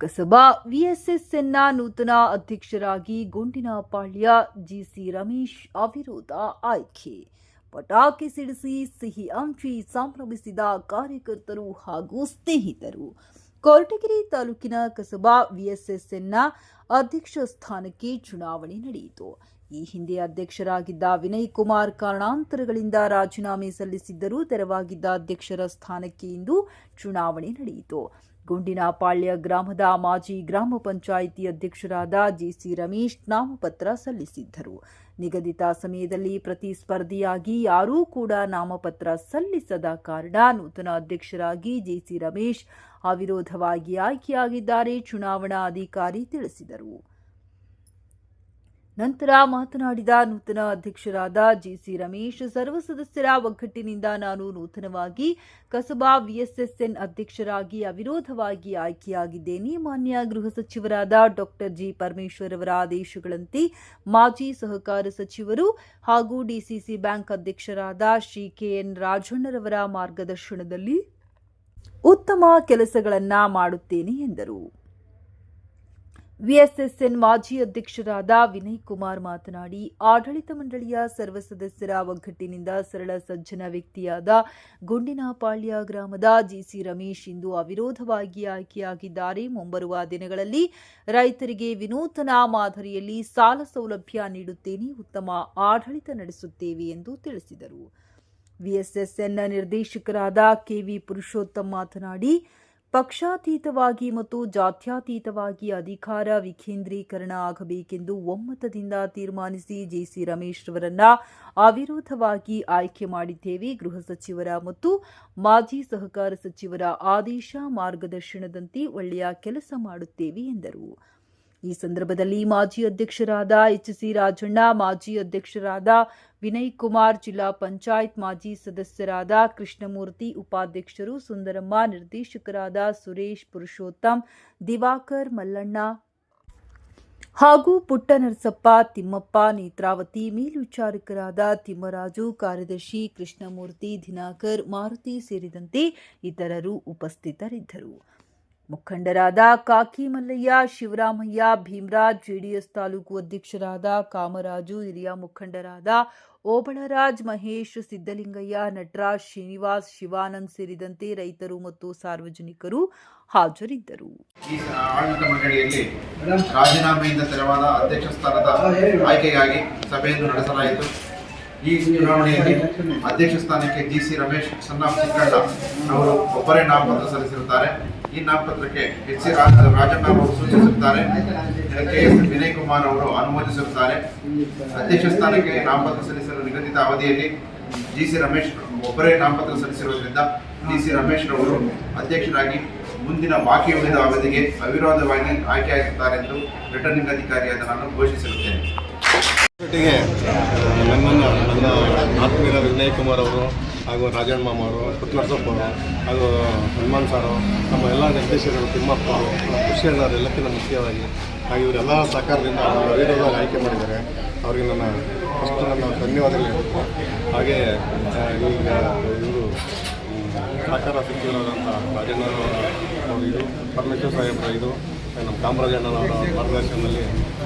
ಕಸಬಾ ವಿಎಸ್ಎಸ್ಎನ್ನ ನೂತನ ಅಧ್ಯಕ್ಷರಾಗಿ ಗುಂಡಿನಪಾಳ್ಯ ಜಿಸಿ ರಮೇಶ್ ಅವಿರೋಧ ಆಯ್ಕೆ. ಪಟಾಕಿ ಸಿಡಿಸಿ ಸಿಹಿ ಅಂಚಿ ಸಂಭ್ರಮಿಸಿದ ಕಾರ್ಯಕರ್ತರು ಹಾಗೂ ಸ್ನೇಹಿತರು. ಕೊರಟಗೆರೆ ತಾಲೂಕಿನ ಕಸಬಾ ವಿಎಸ್ಎಸ್ಎನ್ನ ಅಧ್ಯಕ್ಷ ಸ್ಥಾನಕ್ಕೆ ಚುನಾವಣೆ ನಡೆಯಿತು. ಈ ಹಿಂದೆ ಅಧ್ಯಕ್ಷರಾಗಿದ್ದ ವಿನಯ್ ಕುಮಾರ್ ಕಾರಣಾಂತರಗಳಿಂದ ರಾಜೀನಾಮೆ ಸಲ್ಲಿಸಿದ್ದರೂ ತೆರವಾಗಿದ್ದ ಅಧ್ಯಕ್ಷರ ಸ್ಥಾನಕ್ಕೆ ಇಂದು ಚುನಾವಣೆ ನಡೆಯಿತು. ಗುಂಡಿನಪಾಳ್ಯ ಗ್ರಾಮದ ಮಾಜಿ ಗ್ರಾಮ ಪಂಚಾಯಿತಿ ಅಧ್ಯಕ್ಷರಾದ ಜಿಸಿ ರಮೇಶ್ ನಾಮಪತ್ರ ಸಲ್ಲಿಸಿದ್ದರು. ನಿಗದಿತ ಸಮಯದಲ್ಲಿ ಪ್ರತಿಸ್ಪರ್ಧಿಯಾಗಿ ಯಾರೂ ಕೂಡ ನಾಮಪತ್ರ ಸಲ್ಲಿಸದ ಕಾರಣ ನೂತನ ಅಧ್ಯಕ್ಷರಾಗಿ ಜಿಸಿ ರಮೇಶ್ ಅವಿರೋಧವಾಗಿ ಆಯ್ಕೆಯಾಗಿದ್ದಾರೆ, ಚುನಾವಣಾ ಅಧಿಕಾರಿ ತಿಳಿಸಿದರು. ನಂತರ ಮಾತನಾಡಿದ ನೂತನ ಅಧ್ಯಕ್ಷರಾದ ಜಿಸಿ ರಮೇಶ್, ಸರ್ವ ಸದಸ್ಯರ ಒಗ್ಗಟ್ಟಿನಿಂದ ನಾನು ನೂತನವಾಗಿ ಕಸಬಾ ವಿಎಸ್ಎಸ್ಎನ್ ಅಧ್ಯಕ್ಷರಾಗಿ ಅವಿರೋಧವಾಗಿ ಆಯ್ಕೆಯಾಗಿದ್ದೇನೆ. ಮಾನ್ಯ ಗೃಹ ಸಚಿವರಾದ ಡಾಕ್ಟರ್ ಜಿ ಪರಮೇಶ್ವರ್ ಅವರ ಆದೇಶಗಳಂತೆ ಮಾಜಿ ಸಹಕಾರ ಸಚಿವರು ಹಾಗೂ ಡಿಸಿಸಿ ಬ್ಯಾಂಕ್ ಅಧ್ಯಕ್ಷರಾದ ಶ್ರೀ ಕೆಎನ್ ರಾಜಣ್ಣರವರ ಮಾರ್ಗದರ್ಶನದಲ್ಲಿ ಉತ್ತಮ ಕೆಲಸಗಳನ್ನು ಮಾಡುತ್ತೇನೆ ಎಂದರು. ವಿಎಸ್ಎಸ್ಎನ್ ಮಾಜಿ ಅಧ್ಯಕ್ಷರಾದ ವಿನಯ್ ಕುಮಾರ್ ಮಾತನಾಡಿ, ಆಡಳಿತ ಮಂಡಳಿಯ ಸರ್ವ ಸದಸ್ಯರ ಒಗ್ಗಟ್ಟಿನಿಂದ ಸರಳ ಸಜ್ಜನ ವ್ಯಕ್ತಿಯಾದ ಗುಂಡಿನಪಾಳ್ಯ ಗ್ರಾಮದ ಜಿಸಿ ರಮೇಶ್ ಇಂದು ಅವಿರೋಧವಾಗಿ ಆಯ್ಕೆಯಾಗಿದ್ದಾರೆ. ಮುಂಬರುವ ದಿನಗಳಲ್ಲಿ ರೈತರಿಗೆ ವಿನೂತನ ಮಾದರಿಯಲ್ಲಿ ಸಾಲ ಸೌಲಭ್ಯ ನೀಡುತ್ತೇನೆ, ಉತ್ತಮ ಆಡಳಿತ ನಡೆಸುತ್ತೇವೆ ಎಂದು ತಿಳಿಸಿದರು. ವಿಎಸ್ಎಸ್ಎನ್ ನಿರ್ದೇಶಕರಾದ ಕೆವಿ ಪುರುಷೋತ್ತಮ್ ಮಾತನಾಡಿ ಪಕ್ಷಾತೀತವಾಗಿ ಮತ್ತು ಜಾತ್ಯಾತೀತವಾಗಿ ಅಧಿಕಾರ ವಿಕೇಂದ್ರೀಕರಣ ಆಗಬೇಕೆಂದು ಒಮ್ಮತದಿಂದ ತೀರ್ಮಾನಿಸಿ ಜೆಸಿ ರಮೇಶ್ ಅವರನ್ನ ಅವಿರೋಧವಾಗಿ ಆಯ್ಕೆ ಮಾಡಿದ್ದೇವೆ. ಗೃಹ ಸಚಿವರ ಮತ್ತು ಮಾಜಿ ಸಹಕಾರ ಸಚಿವರ ಆದೇಶ ಮಾರ್ಗದರ್ಶನದಂತೆ ಒಳ್ಳೆಯ ಕೆಲಸ ಮಾಡುತ್ತೇವೆ ಎಂದರು. ಈ ಸಂದರ್ಭದಲ್ಲಿ ಮಾಜಿ ಅಧ್ಯಕ್ಷರಾದ ಎಚ್ ಸಿ ರಾಜಣ್ಣ, ಮಾಜಿ ಅಧ್ಯಕ್ಷರಾದ ವಿನಯ್ ಕುಮಾರ್, ಜಿಲ್ಲಾ ಪಂಚಾಯತ್ ಮಾಜಿ ಸದಸ್ಯರಾದ ಕೃಷ್ಣಮೂರ್ತಿ ಉಪಾಧ್ಯಕ್ಷರು, ಸುಂದರಮ್ಮ ನಿರ್ದೇಶಕರಾದ ಸುರೇಶ್ ಪುರುಷೋತ್ತಮ್, ದಿವಾಕರ್ ಮಲ್ಲಣ್ಣ ಹಾಗೂ ಪುಟ್ಟನರಸಪ್ಪ, ತಿಮ್ಮಪ್ಪ, ನೇತ್ರಾವತಿ, ಮೇಲ್ವಿಚಾರಕರಾದ ತಿಮ್ಮರಾಜು, ಕಾರ್ಯದರ್ಶಿ ಕೃಷ್ಣಮೂರ್ತಿ, ದಿನಾಕರ್, ಮಾರುತಿ ಸೇರಿದಂತೆ ಇತರರು ಉಪಸ್ಥಿತರಿದ್ದರು. ಮುಖಂಡರಾದ ಕಾಕಿ ಮಲ್ಲಯ್ಯ ಶಿವರಾಮಯ್ಯ, ಭೀಮರಾಜ್, ಜೆಡಿಎಸ್ ತಾಲೂಕು ಅಧ್ಯಕ್ಷರಾದ ಕಾಮರಾಜು, ಹಿರಿಯ ಮುಖಂಡರಾದ ಓಬಳರಾಜ್, ಮಹೇಶ್, ಸಿದ್ದಲಿಂಗಯ್ಯ, ನಟರಾಜ್, ಶ್ರೀನಿವಾಸ್, ಶಿವಾನಂದ್ ಸೇರಿದಂತೆ ರೈತರು ಮತ್ತು ಸಾರ್ವಜನಿಕರು ಹಾಜರಿದ್ದರು. ಈ ಆಡಳಿತ ಮಂಡಳಿಯಲ್ಲಿ ರಾಜೀನಾಮೆಯಿಂದ ತೆರವಾದ ಅಧ್ಯಕ್ಷ ಸ್ಥಾನದ ಆಯ್ಕೆಗಾಗಿ ಸಭೆಯನ್ನು ನಡೆಸಲಾಯಿತು. ಈ ಚುನಾವಣೆಯಲ್ಲಿ ಅಧ್ಯಕ್ಷ ಸ್ಥಾನಕ್ಕೆ ಜಿ ಸಿ ರಮೇಶ್, ಸಣ್ಣ ಚಿಕ್ಕಣ್ಣ ಅವರು ಒಬ್ಬರೇ ನಾಮಪತ್ರ ಸಲ್ಲಿಸಿರುತ್ತಾರೆ. ಈ ನಾಮಪತ್ರಕ್ಕೆ ಎಚ್ ಸಿ ರಾಜಣ್ಣ ಅವರು ಸೂಚಿಸುತ್ತಾರೆ. ಕೆ ಎಸ್ ವಿನಯ್ ಕುಮಾರ್ ಅವರು ಅನುಮೋದಿಸುತ್ತಾರೆ. ಅಧ್ಯಕ್ಷ ಸ್ಥಾನಕ್ಕೆ ನಾಮಪತ್ರ ಸಲ್ಲಿಸಲು ನಿಗದಿತ ಅವಧಿಯಲ್ಲಿ ಜಿ ಸಿ ರಮೇಶ್ ಒಬ್ಬರೇ ನಾಮಪತ್ರ ಸಲ್ಲಿಸಿರುವುದರಿಂದ ಡಿ ಸಿ ರಮೇಶ್ ರವರು ಅಧ್ಯಕ್ಷರಾಗಿ ಮುಂದಿನ ಬಾಕಿ ಉಳಿದ ಅವಧಿಗೆ ಅವಿರೋಧವಾಗಿ ಆಯ್ಕೆಯಾಗುತ್ತಾರೆ ಎಂದು ರಿಟರ್ನಿಂಗ್ ಅಧಿಕಾರಿಯಾದ ನಾನು ಘೋಷಿಸಿರುತ್ತೇನೆ. ನನ್ನನ್ನು ನನ್ನ ಆತ್ಮೀಯ ವಿನಯ್ ಕುಮಾರ್ ಅವರು ಹಾಗೂ ಅವರು ಪುಟ್ನರಸಪ್ಪ ಅವರು ಹಾಗೂ ಹನುಮಾನ್ ಸಾರು, ನಮ್ಮ ಎಲ್ಲ ನಿರ್ದೇಶಕರು ತಿಮ್ಮಪ್ಪ ಅವರು ಖುಷಿಯಣ್ಣರು ಎಲ್ಲಕ್ಕಿಂತ ಮುಖ್ಯವಾಗಿ ಹಾಗೆ ಇವರೆಲ್ಲ ಸಹಕಾರದಿಂದ ವೀಡಿಯೋದಾಗ ಆಯ್ಕೆ ಮಾಡಿದ್ದಾರೆ. ಅವರಿಗೆ ನನ್ನ ಫಸ್ಟ್ ನನ್ನ ಧನ್ಯವಾದಗಳು ಹೇಳ್ಬೇಕು. ಹಾಗೆ ಈಗ ಇವರು ಸಹಕಾರ ಸಿಕ್ಕಿರೋದಂಥ ರಾಜಣ್ಣವರು ಇದು ಪರಮೇಶ್ವರ ಸಾಹೇಬ್ರ ಇದು. ನಮ್ಮ ಕಾಮರಾಜಣ್ಣನವರ ಮಾರ್ಗದರ್ಶನದಲ್ಲಿ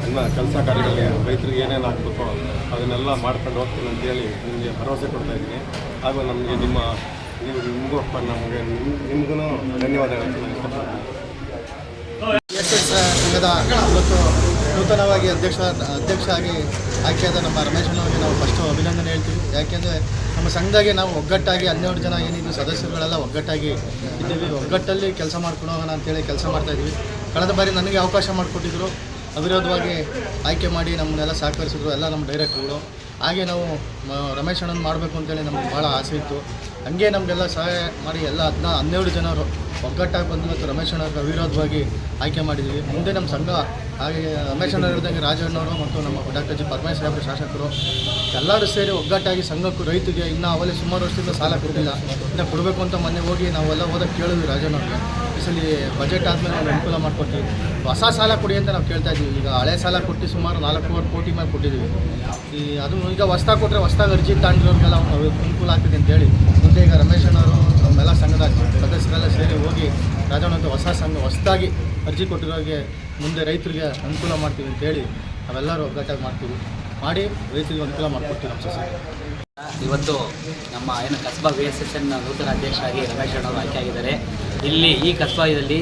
ಎಲ್ಲ ಕೆಲಸ ಕಾರ್ಯಗಳಿಗೆ ರೈತರಿಗೆ ಏನೇನು ಆಗಬೇಕೋ ಅದನ್ನೆಲ್ಲ ಮಾಡ್ಕೊಂಡು ಹೋಗ್ತೀನಿ ಅಂತೇಳಿ ನಿಮಗೆ ಭರವಸೆ ಕೊಡ್ತಾ ಇದ್ದೀನಿ. ಹಾಗೂ ನಮಗೆ ನಿಮ್ಮ ನೀವು ನಿಮಗೂ ನಮಗೆ ನಿಮ್ಗೂ ಧನ್ಯವಾದ ಸಂಘದ ಇವತ್ತು ನೂತನವಾಗಿ ಅಧ್ಯಕ್ಷ ಅಧ್ಯಕ್ಷ ಆಗಿ ಆಯ್ಕೆಯಾದ ನಮ್ಮ ರಮೇಶಣ್ಣವರಿಗೆ ನಾವು ಫಸ್ಟು ಅಭಿನಂದನೆ ಹೇಳ್ತೀವಿ. ಯಾಕೆಂದರೆ ನಮ್ಮ ಸಂಘದಾಗೆ ನಾವು ಒಗ್ಗಟ್ಟಾಗಿ ಹನ್ನೆರಡು ಜನ ಏನಿದ್ವಿ ಸದಸ್ಯರುಗಳೆಲ್ಲ ಒಗ್ಗಟ್ಟಾಗಿ ಇದ್ದೀವಿ. ಒಗ್ಗಟ್ಟಲ್ಲಿ ಕೆಲಸ ಮಾಡ್ಕೊಂಡು ಹೋಗೋಣ ಅಂತೇಳಿ ಕೆಲಸ ಮಾಡ್ತಾಯಿದ್ವಿ ಕಳೆದ ಬಾರಿ ನನಗೆ ಅವಕಾಶ ಮಾಡಿಕೊಟ್ಟಿದ್ರು. ಅವಿರೋಧವಾಗಿ ಆಯ್ಕೆ ಮಾಡಿ ನಮ್ಮನ್ನೆಲ್ಲ ಸಹಕರಿಸಿದ್ರು. ಎಲ್ಲ ನಮ್ಮ ಡೈರೆಕ್ಟ್ರುಗಳು. ಹಾಗೆ ನಾವು ರಮೇಶ್ ಅಣ್ಣನ ಮಾಡಬೇಕು ಅಂತೇಳಿ ನಮ್ಗೆ ಭಾಳ ಆಸೆ ಇತ್ತು. ಹಂಗೆ ನಮಗೆಲ್ಲ ಸಹಾಯ ಮಾಡಿ ಎಲ್ಲ ಹದಿನಾ ಹನ್ನೆರಡು ಜನರು ಒಗ್ಗಟ್ಟಾಗಿ ಬಂದು ಇವತ್ತು ರಮೇಶ್ ಅಣ್ಣವ್ರಿಗೆ ಅವಿರೋಧವಾಗಿ ಆಯ್ಕೆ ಮಾಡಿದ್ದೀವಿ ಮುಂದೆ ನಮ್ಮ ಸಂಘ ಹಾಗೆ ರಮೇಶ್ ಅಣ್ಣ ಇದ್ದಂಗೆ ರಾಜಣ್ಣವರು ಮತ್ತು ನಮ್ಮ ಡಾಕ್ಟರ್ ಜಿ ಪರಮೇಶ್ವರ ಅವರು ಶಾಸಕರು ಎಲ್ಲರೂ ಸೇರಿ ಒಗ್ಗಟ್ಟಾಗಿ ಸಂಘಕ್ಕೂ ರೈತರಿಗೆ ಇನ್ನು ಅವಲೇ ಸುಮಾರು ವರ್ಷದಿಂದ ಸಾಲ ಕೊಟ್ಟಿಲ್ಲ. ಇನ್ನು ಕೊಡಬೇಕು ಅಂತ ಮೊನ್ನೆ ಹೋಗಿ ನಾವೆಲ್ಲ ಹೋದಾಗ ಕೇಳಿದ್ವಿ ರಾಜಣ್ಣವ್ರಿಗೆ ಈ ಸಲ ಬಜೆಟ್ ಆದಮೇಲೆ ನಾವು ಅನುಕೂಲ ಮಾಡಿಕೊಡ್ತೀವಿ. ಹೊಸ ಸಾಲ ಕೊಡಿ ಅಂತ ನಾವು ಕೇಳ್ತಾ ಇದ್ದೀವಿ ಈಗ ಹಳೆ ಸಾಲ ಕೊಟ್ಟು ಸುಮಾರು ನಾಲ್ಕೂವರೆ ಕೋಟಿ ಮೇಲೆ ಕೊಟ್ಟಿದ್ದೀವಿ. ಈ ಅದು ಈಗ ಹೊಸ್ದಾಗಿ ಕೊಟ್ಟರೆ ಹೊಸ್ದಾಗಿ ಅರ್ಜಿ ತಾಂಡಿರೋರಿಗೆಲ್ಲ ಅನುಕೂಲ ಆಗ್ತಿದೆ ಅಂತೇಳಿ ಮುಂದೆ ಈಗ ರಮೇಶ್ ಅಣ್ಣವರು ನಮ್ಮೆಲ್ಲ ಸಂಘದ ಸದಸ್ಯರೆಲ್ಲ ಸೇರಿ ಹೋಗಿ ರಾಜಣ್ಣ ಅಂತ ಹೊಸ ಹೊಸದಾಗಿ ಅರ್ಜಿ ಕೊಟ್ಟಿರೋರಿಗೆ ಮುಂದೆ ರೈತರಿಗೆ ಅನುಕೂಲ ಮಾಡ್ತೀವಿ ಅಂತೇಳಿ ನಾವೆಲ್ಲರೂ ಒಗ್ಗಟ್ಟಾಗಿ ಮಾಡ್ತೀವಿ. ಮಾಡಿ ರೈತರಿಗೆ ಅನುಕೂಲ ಮಾಡಿಕೊಡ್ತೀವಿ ನಮ್ಮ ಸೊಸೆ ಇವತ್ತು ನಮ್ಮ ಏನು Kasba V S S N ನೂತನ ಅಧ್ಯಕ್ಷರಾಗಿ ರಮೇಶ್ ಅಣ್ಣವರು ಆಯ್ಕೆಯಾಗಿದ್ದಾರೆ ಇಲ್ಲಿ ಈ ಕಸ್ಬಾದಲ್ಲಿ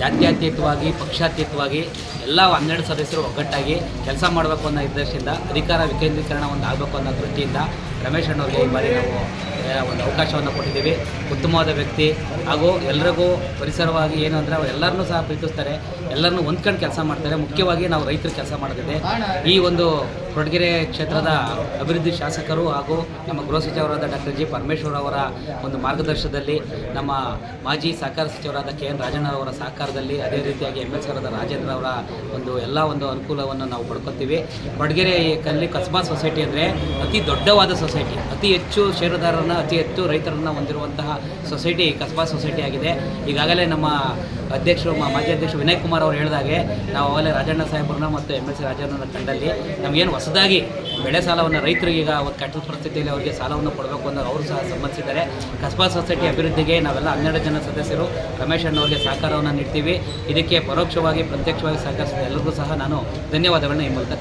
ಜಾತ್ಯತೀತವಾಗಿ, ಪಕ್ಷಾತೀತವಾಗಿ ಎಲ್ಲ ಹನ್ನೆರಡು ಸದಸ್ಯರು ಒಗ್ಗಟ್ಟಾಗಿ ಕೆಲಸ ಮಾಡಬೇಕು ಅನ್ನೋ ಉದ್ದೇಶದಿಂದ, ಅಧಿಕಾರ ವಿಕೇಂದ್ರೀಕರಣ ಒಂದು ಆಗಬೇಕು ಅನ್ನೋ ದೃಷ್ಟಿಯಿಂದ ರಮೇಶ್ ಅಣ್ಣವ್ರಿಗೆ ಈ ಬಾರಿ ನಾವು ಒಂದು ಅವಕಾಶವನ್ನು ಕೊಟ್ಟಿದ್ದೀವಿ. ಉತ್ತಮವಾದ ವ್ಯಕ್ತಿ ಹಾಗೂ ಎಲ್ರಿಗೂ ಪರಿಸರವಾಗಿ ಏನು ಅಂದರೆ ಅವ್ರು ಎಲ್ಲರನ್ನೂ ಸಹ ಪ್ರೀತಿಸ್ತಾರೆ. ಎಲ್ಲರನ್ನೂ ಹೊಂದ್ಕೊಂಡು ಕೆಲಸ ಮಾಡ್ತಾರೆ. ಮುಖ್ಯವಾಗಿ ನಾವು ರೈತರು ಕೆಲಸ ಮಾಡೋದಿದೆ ಈ ಒಂದು ಕೊಡಗೆರೆ ಕ್ಷೇತ್ರದ ಅಭಿವೃದ್ಧಿ ಶಾಸಕರು ಹಾಗೂ ನಮ್ಮ ಗೃಹ ಸಚಿವರಾದ ಡಾಕ್ಟರ್ ಜಿ ಪರಮೇಶ್ವರ್ ಅವರ ಒಂದು ಮಾರ್ಗದರ್ಶನದಲ್ಲಿ ನಮ್ಮ ಮಾಜಿ ಸಹಕಾರ ಸಚಿವರಾದ ಕೆ ಎನ್ ರಾಜಣ್ಣವರ ಸಹಕಾರದಲ್ಲಿ ಅದೇ ರೀತಿಯಾಗಿ ಎಂ ಎಲ್ ಸಿ ರಾಜೇಂದ್ರ ಅವರ ಒಂದು ಎಲ್ಲ ಒಂದು ಅನುಕೂಲವನ್ನು ನಾವು ಪಡ್ಕೊತೀವಿ. ಕೊಡಗೆರೆ ಕಲ್ಲಿ ಕಸ್ಬಾ ಸೊಸೈಟಿ ಅಂದರೆ ಅತಿ ದೊಡ್ಡವಾದ ಸೊಸೈಟಿ, ಅತಿ ಹೆಚ್ಚು ಷೇರುದಾರರನ್ನ, ಅತಿ ಹೆಚ್ಚು ರೈತರನ್ನು ಹೊಂದಿರುವಂತಹ ಸೊಸೈಟಿ ಕಸ್ಬಾ ಸೊಸೈಟಿ ಆಗಿದೆ. ಈಗಾಗಲೇ ನಮ್ಮ ಅಧ್ಯಕ್ಷರು ಮಾಜಿ ಅಧ್ಯಕ್ಷ ವಿನಯ್ ಕುಮಾರ್ ಅವರು ಹೇಳಿದಾಗೆ ನಾವು ಅವಾಗಲೇ ರಾಜಣ್ಣ ಸಾಹೇಬ್ರನ್ನ ಮತ್ತು ಎಂ ಎಲ್. ಸಿ. ರಾಜಣ್ಣನ ತಂಡಲ್ಲಿ ನಮಗೇನು ಹೊಸದಾಗಿ ಬೆಳೆ ಸಾಲವನ್ನು ರೈತರಿಗೆ ಈಗ ಒಂದು ಕಟ್ಟದ ಪರಿಸ್ಥಿತಿಯಲ್ಲಿ ಅವರಿಗೆ ಸಾಲವನ್ನು ಕೊಡಬೇಕು ಅನ್ನೋ ಅವರು ಸಹ ಸಂಬಂಧಿಸಿದ್ದಾರೆ ಕಸ್ಬಾ ಸೊಸೈಟಿ ಅಭಿವೃದ್ಧಿಗೆ ನಾವೆಲ್ಲ ಹನ್ನೆರಡು ಜನ ಸದಸ್ಯರು. ರಮೇಶ್ ಅಣ್ಣವರಿಗೆ ಸಹಕಾರವನ್ನು ನೀಡ್ತೀವಿ. ಇದಕ್ಕೆ ಪರೋಕ್ಷವಾಗಿ, ಪ್ರತ್ಯಕ್ಷವಾಗಿ ಸಹಕರಿಸಿದ ಎಲ್ಲರಿಗೂ ಸಹ ನಾನು ಧನ್ಯವಾದಗಳನ್ನ ಈ ಮೂಲಕ